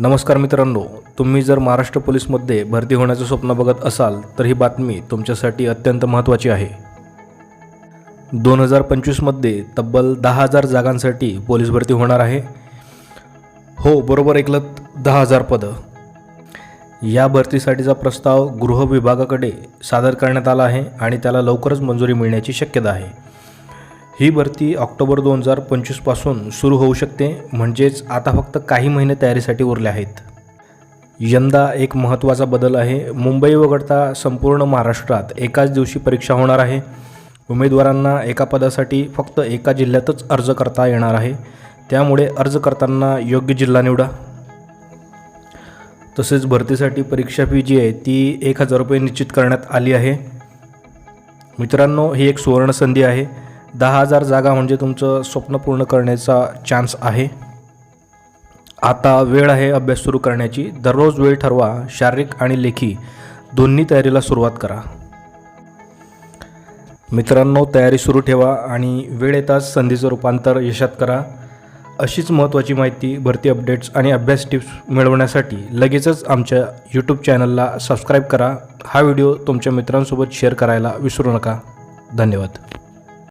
नमस्कार मित्रांनो तुम्ही जर महाराष्ट्र पोलीसमध्ये भरती होण्याचं स्वप्न बघत असाल तर ही बातमी तुमच्यासाठी अत्यंत महत्त्वाची आहे. दोन हजार पंचवीसमध्ये तब्बल दहा हजार जागांसाठी पोलीस भरती होणार आहे. हो बरोबर ऐकलं दहा हजार पदं. या भरतीसाठीचा प्रस्ताव गृह विभागाकडे सादर करण्यात आला आहे आणि त्याला लवकरच मंजुरी मिळण्याची शक्यता आहे. ही भरती ऑक्टोबर दोन हजार पंचवीसपासून सुरू होऊ शकते म्हणजेच आता फक्त काही महिने तयारीसाठी उरले आहेत. यंदा एक महत्त्वाचा बदल आहे मुंबई वगळता संपूर्ण महाराष्ट्रात एकाच दिवशी परीक्षा होणार आहे. उमेदवारांना एका पदासाठी फक्त एका जिल्ह्यातच अर्ज करता येणार आहे त्यामुळे अर्ज करताना योग्य जिल्हा निवडा. तसेच भरतीसाठी परीक्षा फी जी आहे ती एक हजार रुपये निश्चित करण्यात आली आहे. मित्रांनो ही एक सुवर्ण संधी आहे. दहा हजार जागा म्हणजे तुमचं स्वप्न पूर्ण करण्याचा चान्स आहे. आता वेळ आहे अभ्यास सुरू करण्याची. दररोज वेळ ठरवा शारीरिक आणि लेखी. दोन्ही तयारीला सुरुवात करा. मित्रांनो तयारी सुरू ठेवा आणि वेळ येताच संधीचं रूपांतर यशात करा. अशीच महत्त्वाची माहिती भरती अपडेट्स आणि अभ्यास टिप्स मिळवण्यासाठी लगेचच आमच्या यूट्यूब चॅनलला सबस्क्राईब करा. हा व्हिडिओ तुमच्या मित्रांसोबत शेअर करायला विसरू नका. धन्यवाद.